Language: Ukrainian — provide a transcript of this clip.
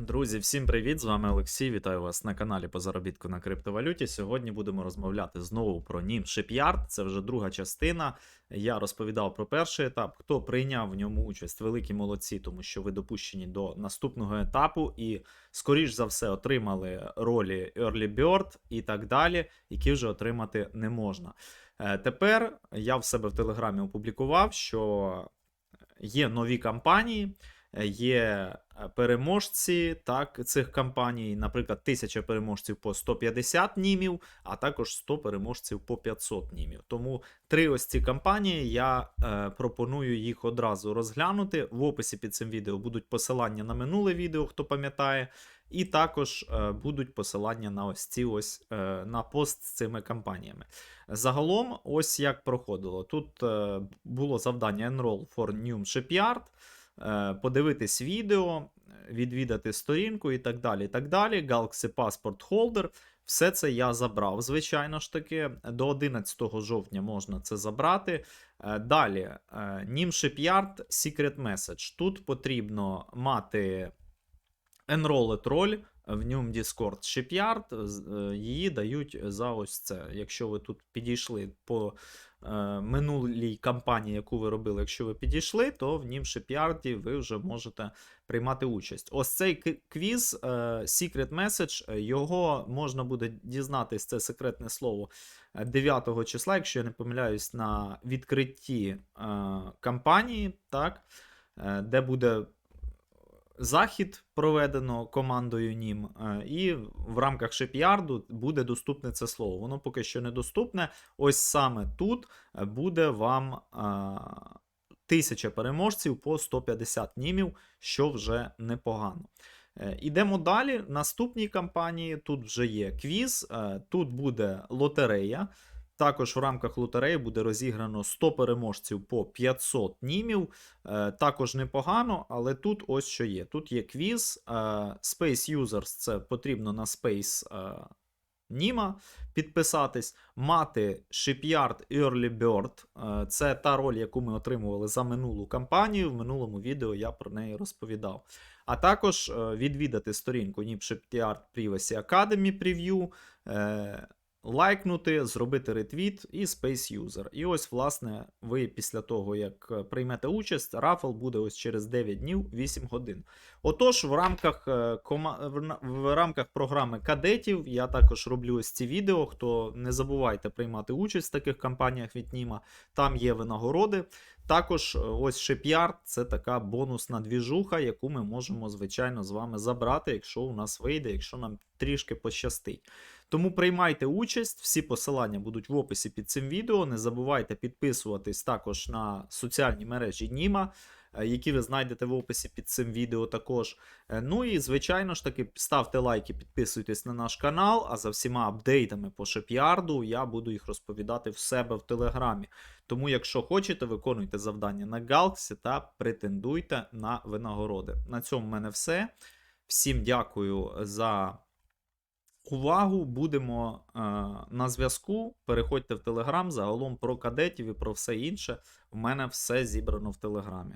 Друзі, всім привіт! З вами Олексій. Вітаю вас на каналі по заробітку на криптовалюті. Сьогодні будемо розмовляти знову про NIM Shipyard. Це вже друга частина. Я розповідав про перший етап. Хто прийняв в ньому участь, великі молодці, тому що ви допущені до наступного етапу і, скоріш за все, отримали ролі Early Bird і так далі, які вже отримати не можна. Е, Тепер я в себе в Телеграмі опублікував, що є нові кампанії. Е, Є переможці так, цих кампаній, наприклад, 1000 переможців по 150 німів, а також 100 переможців по 500 німів. Тому три ось ці кампанії я е, пропоную їх одразу розглянути. В описі під цим відео будуть посилання на минуле відео, хто пам'ятає. І також е, будуть посилання на ось ці ось е, на пост з цими кампаніями. Загалом, ось як проходило. Тут е, було завдання Enroll for New Shipyard подивитись відео, відвідати сторінку і так далі. і так далі. Galaxy Passport Holder. Все це я забрав, звичайно ж таки. До 11 жовтня можна це забрати. Е, Далі, е, Nim Secret Message. Тут потрібно мати Enrolled роль в ньому Discord Shipyard. е, Її дають за ось це. Якщо ви тут підійшли по е, минулій кампанії, яку ви робили, якщо ви підійшли, то в нім Shipyard ви вже можете приймати участь. Ось цей квіз е, Secret Message, е, його можна буде дізнатись, це секретне слово е, 9 числа, якщо я не помиляюсь, на відкритті е, кампанії, так, е, де буде захід проведено командою нім, е, і в рамках шип'ярду буде доступне це слово. Воно поки що не доступне. Ось саме тут е, буде вам е, тисяча переможців по 150 німів, що вже непогано. Ідемо далі. Наступній кампанії тут вже є квіз, тут буде лотерея. Також в рамках лотереї буде розіграно 100 переможців по 500 німів. Е, Також непогано, але тут ось що є. Тут є квіз. е, Space Users це потрібно на Space е, Німа підписатись. Мати Shipyard Early Bird. Це та роль, яку ми отримували за минулу кампанію. В минулому відео я про неї розповідав. А також відвідати сторінку NIP Shipyard Privacy Academy Preview. Лайкнути, зробити ретвіт і Space User. І ось, власне, ви після того, як е, приймете участь, рафл буде ось через 9 днів 8 годин. Отож, в рамках, е, кома... в рамках програми кадетів я також роблю ось ці відео. Хто не забувайте приймати участь в таких кампаніях від Німа, там є винагороди. Також е, ось Shipyard – це така бонусна двіжуха, яку ми можемо, звичайно, з вами забрати, якщо у нас вийде, якщо нам трішки пощастить. Тому приймайте участь, всі посилання будуть в описі під цим відео. Не забувайте підписуватись також на соціальні мережі Німа, е, які ви знайдете в описі під цим відео також. Е, Ну і, звичайно ж таки, ставте лайки, підписуйтесь на наш канал, а за всіма апдейтами по шип'ярду я буду їх розповідати в себе в телеграмі. Тому, якщо хочете, виконуйте завдання на Galaxy та претендуйте на винагороди. На цьому в мене все. Всім дякую за увагу. Будемо е, на зв'язку. Переходьте в Телеграм. Загалом про кадетів і про все інше. У мене все зібрано в Телеграмі.